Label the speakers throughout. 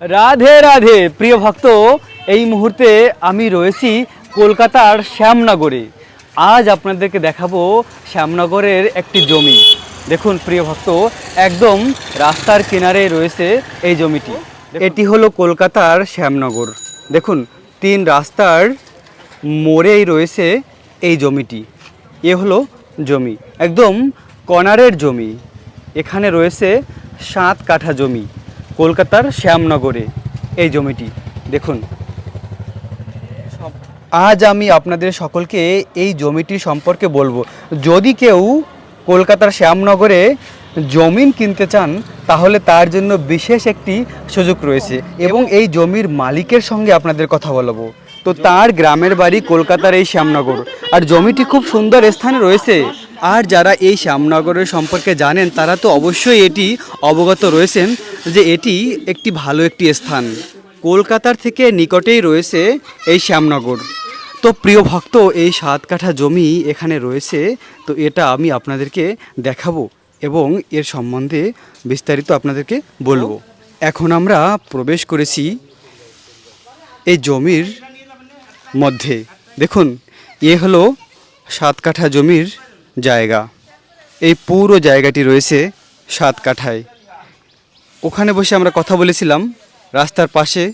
Speaker 1: রাধে রাধে। প্রিয় ভক্ত এই মুহূর্তে আমি রয়েছি কলকাতার শ্যামনগরে। আজ আপনাদেরকে দেখাবো শ্যামনগরের একটি জমি। দেখুন প্রিয় ভক্ত একদম রাস্তার কিনারে রয়েছে এই জমিটি। এটি হলো কলকাতার শ্যামনগর। দেখুন তিন রাস্তার মোড়েই রয়েছে এই জমিটি। এ হলো জমি। একদম কর্নারের জমি। এখানে রয়েছে সাত কাঠা জমি। কলকাতার শ্যামনগরে এই জমিটি। দেখুন। আজ আমি আপনাদের সকলকে এই জমিটি সম্পর্কে বলব। যদি কেউ কলকাতার শ্যামনগরে জমিন কিনতে চান, তাহলে তার জন্য বিশেষ একটি সুযোগ রয়েছে এবং এই জমির মালিকের সঙ্গে আপনাদের কথা বলব। তো তার গ্রামের বাড়ি কলকাতার এই শ্যামনগর। আর জমিটি খুব সুন্দর স্থানে রয়েছে। আর যারা এই শ্যামনগরের সম্পর্কে জানেন, তারা তো অবশ্যই এটি অবগত রয়েছেন। যে এটি একটি ভালো একটি স্থান। কলকাতার থেকে নিকটেই রয়েছে এই শ্যামনগর। তো প্রিয় ভক্ত, এই সাত কাঠা জমি এখানে রয়েছে, তো এটা আমি আপনাদেরকে দেখাবো এবং এর সম্বন্ধে বিস্তারিত আপনাদেরকে বলব। এখন আমরা প্রবেশ করেছি এই জমির মধ্যে। দেখুন, এ হলো সাত কাঠা জমির জায়গা। এই পুরো জায়গাটি রয়েছে সাত কাঠায়। ওখানে বসে আমরা কথা বলেছিলাম রাস্তার পাশে,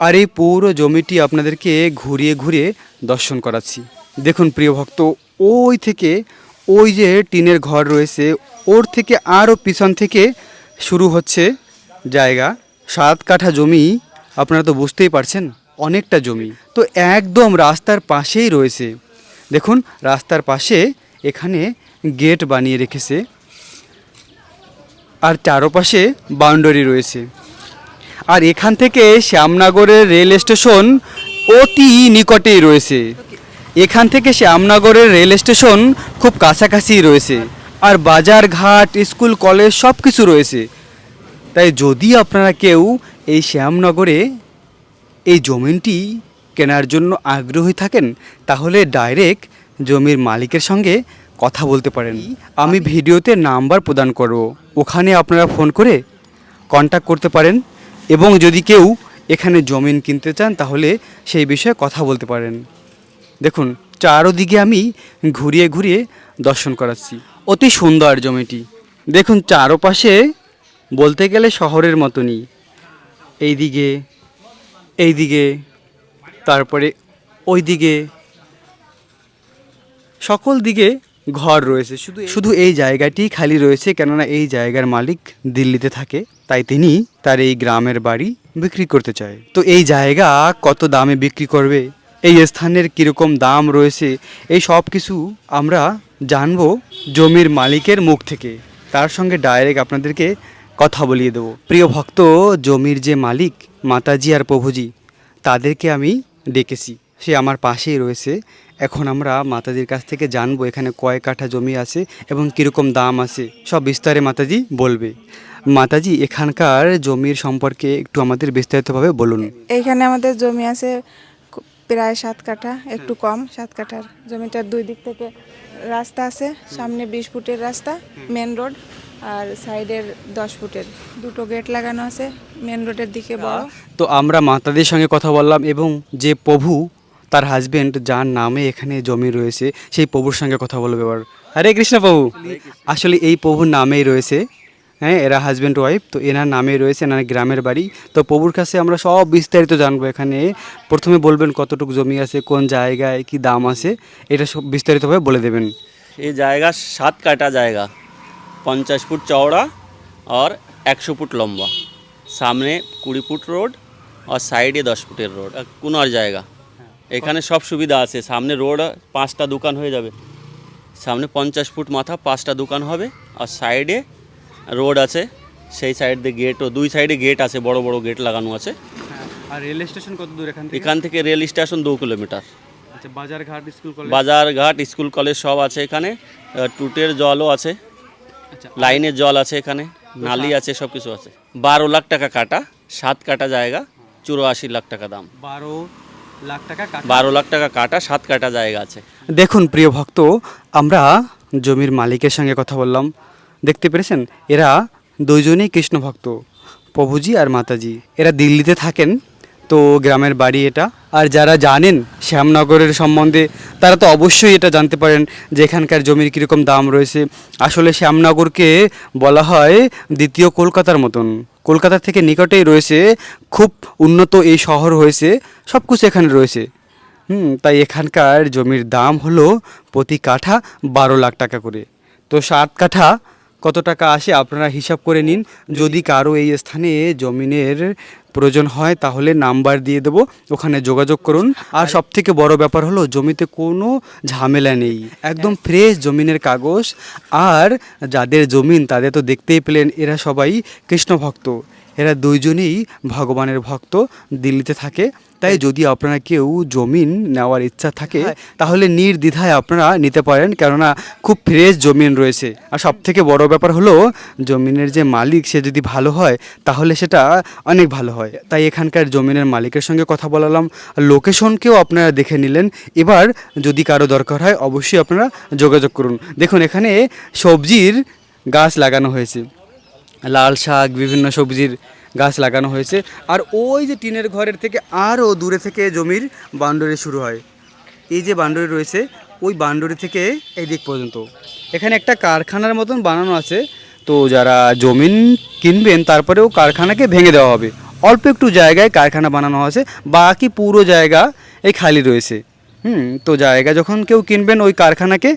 Speaker 1: আর এই পুরো জমিটি আপনাদেরকে ঘুরিয়ে ঘুরিয়ে দর্শন করাচ্ছি। দেখুন প্রিয় ভক্ত, ওই থেকে ওই যে টিনের ঘর রয়েছে, ওর থেকে আরও পিছন থেকে শুরু হচ্ছে জায়গা। সাত কাঠা জমি, আপনারা তো বুঝতেই পারছেন, অনেকটা জমি। তো একদম রাস্তার পাশেই রয়েছে। দেখুন, রাস্তার পাশে এখানে গেট বানিয়ে রেখেছে। আর চারপাশে বাউন্ডারি রয়েছে। আর এখান থেকে শ্যামনগরের রেল স্টেশন অতি নিকটেই রয়েছে। এখান থেকে শ্যামনগরের রেল স্টেশন খুব কাছাকাছি রয়েছে। আর বাজার ঘাট, স্কুল, কলেজ সব কিছু রয়েছে। তাই যদি আপনারা কেউ এই শ্যামনগরে এই জমিনটি কেনার জন্য আগ্রহী থাকেন, তাহলে ডাইরেক্ট জমির মালিকের সঙ্গে কথা বলতে পারেন। আমি ভিডিওতে নাম্বার প্রদান করব। ওখানে আপনারা ফোন করে কন্ট্যাক্ট করতে পারেন এবং যদি কেউ এখানে জমিন কিনতে চান তাহলে সেই বিষয়ে কথা বলতে পারেন। দেখুন চারোদিকে আমি ঘুরিয়ে ঘুরিয়ে দর্শন করাচ্ছি। অতি সুন্দর জমিটি। দেখুন চারোপাশে বলতে গেলে শহরের মতনই। এইদিকে এইদিকে তারপরে ওই দিকে সকল দিকে ঘর রয়েছে। শুধু শুধু এই জায়গাটি খালি রয়েছে, কেননা এই জায়গার মালিক দিল্লিতে থাকে, তাই তিনি তার এই গ্রামের বাড়ি বিক্রি করতে চায়। তো এই জায়গা কত দামে বিক্রি করবে? এই স্থানের কীরকম দাম রয়েছে? এই সব কিছু আমরা জানব জমির মালিকের মুখ থেকে। তার সঙ্গে ডাইরেক্ট আপনাদেরকে কথা বলিয়ে দেবো। প্রিয় ভক্ত, জমির যে মালিক মাতাজি আর প্রভুজি, তাদেরকে আমি ডেকেছি। সে আমার পাশেই রয়েছে। এখন আমরা মাতাজির কাছ থেকে জানব এখানে কয় কাঠা জমি আছে এবং কীরকম দাম আছে। সব বিস্তারে মাতাজি বলবে। মাতাজি এখানকার জমির সম্পর্কে একটু আমাদের বিস্তারিতভাবে বলুন।
Speaker 2: এখানে আমাদের জমি আছে প্রায় সাত কাঠা একটু কম সাত কাঠার। জমিটার দুই দিক থেকে রাস্তা আছে সামনে বিশ ফুটের রাস্তা মেন রোড আর সাইডের দশ ফুটের। দুটো গেট লাগানো আছে মেন রোডের দিকে বড়।
Speaker 1: তো আমরা মাতাদের সঙ্গে কথা বললাম এবং যে প্রভু তার হাজবেন্ড যার নামে এখানে জমি রয়েছে, সেই প্রভুর সঙ্গে কথা বলবে এবার। হরে কৃষ্ণ প্রভু। আসলে এই প্রভুর নামেই রয়েছে হ্যাঁ এরা হাজব্যান্ড ওয়াইফ তো এনার নামে রয়েছে, এনার গ্রামের বাড়ি। তো প্রভুর কাছে আমরা সব বিস্তারিত জানব এখানে। প্রথমে বলবেন কতটুকু জমি আছে, কোন জায়গায় কি দাম আছে, এটা সব বিস্তারিতভাবে বলে দেবেন।
Speaker 3: এই জায়গা সাত কাটা জায়গা, পঞ্চাশ ফুট চওড়া আর একশো ফুট লম্বা। সামনে কুড়ি ফুট রোড আর সাইডে দশ ফুটের রোড কোনার জায়গা। এখানে সব সুবিধা আছে। সামনে রোড পাঁচটা দোকান হয়ে যাবে। সামনে পঞ্চাশ ফুট মাথা পাঁচটা দোকান হবে। আর সাইডে রোড আছে। সেই সাইড দিয়ে গেটও দুই সাইডে গেট আছে বড় বড় গেট লাগানো আছে।
Speaker 1: আর রেল স্টেশন কত দূর এখান থেকে?
Speaker 3: এখান থেকে রেল স্টেশন দু কিলোমিটার।
Speaker 1: বাজারঘাট বাজার স্কুল
Speaker 3: বাজার ঘাট স্কুল কলেজ সব আছে এখানে। টুটের জলও আছে।
Speaker 1: আচ্ছা
Speaker 3: লাইনের জল আছে এখানে। নালি আছে সব কিছু আছে। বারো লাখ টাকা কাটা সাত কাটা জায়গা চুরাশি লাখ টাকা দাম।
Speaker 1: বারো লাখ টাকা
Speaker 3: বারো লাখ টাকা কাটা সাত কাটা জায়গা আছে।
Speaker 1: দেখুন প্রিয় ভক্ত আমরা জমির মালিকের সঙ্গে কথা বললাম। দেখতে পেরেছেন? এরা দুইজনেই কৃষ্ণ ভক্ত প্রভুজি আর মাতাজি। এরা দিল্লিতে থাকেন তো গ্রামের বাড়ি এটা। আর যারা জানেন শ্যামনগরের সম্বন্ধে তারা তো অবশ্যই এটা জানতে পারেন যে এখানকার জমির কীরকম দাম রয়েছে। আসলে শ্যামনগরকে বলা হয় দ্বিতীয় কলকাতার মতন। কলকাতা থেকে নিকটেই রয়েছে, খুব উন্নত এই শহর হয়েছে সব কিছু এখানে রয়েছে। হুম, তাই এখানকার জমির দাম হলো প্রতি কাঠা বারো লাখ টাকা করে। তো সাত কাঠা কত টাকা আসে আপনারা হিসাব করে নিন। যদি কারও এই স্থানে জমিনের প্রয়োজন হয়, তাহলে নাম্বার দিয়ে দেবো, ওখানে যোগাযোগ করুন। আর সব থেকে বড় ব্যাপার হলো, জমিতে কোনো ঝামেলা নেই। একদম ফ্রেশ জমিনের কাগজ। আর যাদের জমিন, তাদের তো দেখতেই পেলেন, এরা সবাই কৃষ্ণ ভক্ত এরা দুইজনেই ভগবানের ভক্ত, দিল্লিতে থাকে। তাই যদি আপনারা কেউ জমিন নেওয়ার ইচ্ছা থাকে তাহলে নির্দ্বিধায় আপনারা নিতে পারেন কেননা খুব ফ্রেশ জমিন রয়েছে। আর সব থেকে বড় ব্যাপার হলো জমিনের যে মালিক সে যদি ভালো হয় তাহলে সেটা অনেক ভালো হয়। তাই এখানকার জমিনের মালিকের সঙ্গে কথা বলালাম। লোকেশনকেও আপনারা দেখে নিলেন। এবার যদি কারও দরকার হয় অবশ্যই আপনারা যোগাযোগ করুন। দেখুন এখানে সবজির গাছ লাগানো হয়েছে। লাল শাক বিভিন্ন সবজির গাছ লাগানো হয়েছে। আর ওই যে টিনের ঘরের থেকে আরও দূরে থেকে জমির বাউন্ডারি শুরু হয়। এই যে বাউন্ডারি রয়েছে, ওই বাউন্ডারি থেকে এই দিক পর্যন্ত। এখানে একটা কারখানার মতন বানানো আছে। তো যারা জমিন কিনবেন, তারপরেও কারখানাকে ভেঙে দেওয়া হবে। অল্প একটু জায়গায় কারখানা বানানো আছে, বাকি পুরো জায়গা এই খালি রয়েছে। হুম, তো জায়গা যখন কেউ কিনবেন, ওই কারখানাকে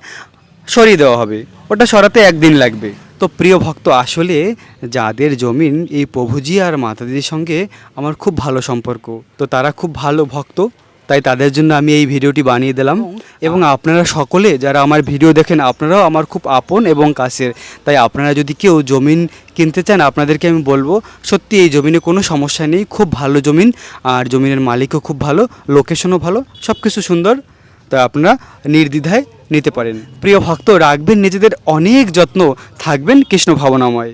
Speaker 1: সরিয়ে দেওয়া হবে। ওটা সরাতে একদিন লাগবে। তো প্রিয় ভক্ত আসলে যাদের জমিন এই প্রভুজি আর মাতাদির সঙ্গে আমার খুব ভালো সম্পর্ক তো তারা খুব ভালো ভক্ত তাই তাদের জন্য আমি এই ভিডিওটি বানিয়ে দিলাম। এবং আপনারা সকলে যারা আমার ভিডিও দেখেন আপনারাও আমার খুব আপন এবং কাছের তাই আপনারা যদি কেউ জমিন কিনতে চান আপনাদেরকে আমি বলব সত্যি এই জমিনে কোনো সমস্যা নেই খুব ভালো জমিন আর জমিনের মালিকও খুব ভালো লোকেশনও ভালো সব কিছু সুন্দর। তা আপনারা নির্দ্বিধায় নিতে পারেন। প্রিয় ভক্ত রাখবেন নিজেদের অনেক যত্ন থাকবেন কৃষ্ণ ভাবনাময়।